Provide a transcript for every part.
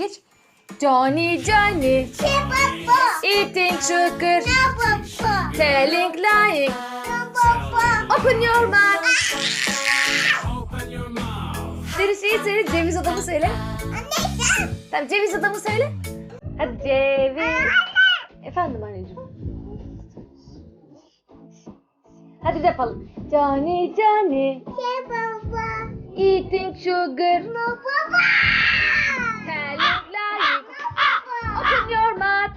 Geç. Johnny Johnny eating sugar telling lying open your mouth. Seni şeyi söyle ceviz adamı söyle. Anne. Tamam ceviz adamı söyle. Hadi ceviz. Efendim anneciğim. Hadi de yapalım. Johnny Johnny Baba. eating sugar Baba. Your mouth.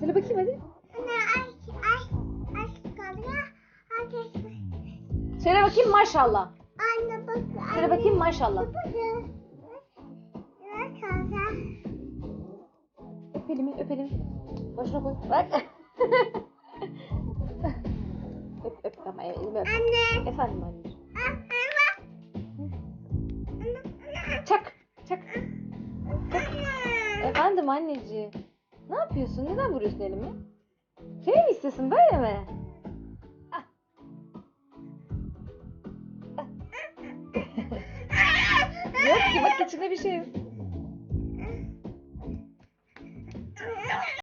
Söyle bakayım hadi. Söyle bakayım maşallah. Söyle bakayım maşallah. Öp elimi, öp elimi. Başına koy. Bak. öp, öp ama elimi öp. Anne. Efendim anneciğim. Çak, çak. Efendim anneciğim. Ne yapıyorsun? Neden vuruyorsun elimi? Şey mi istiyorsun böyle mi? Ah. Ah. Yok ki bak içinde bir şey yok.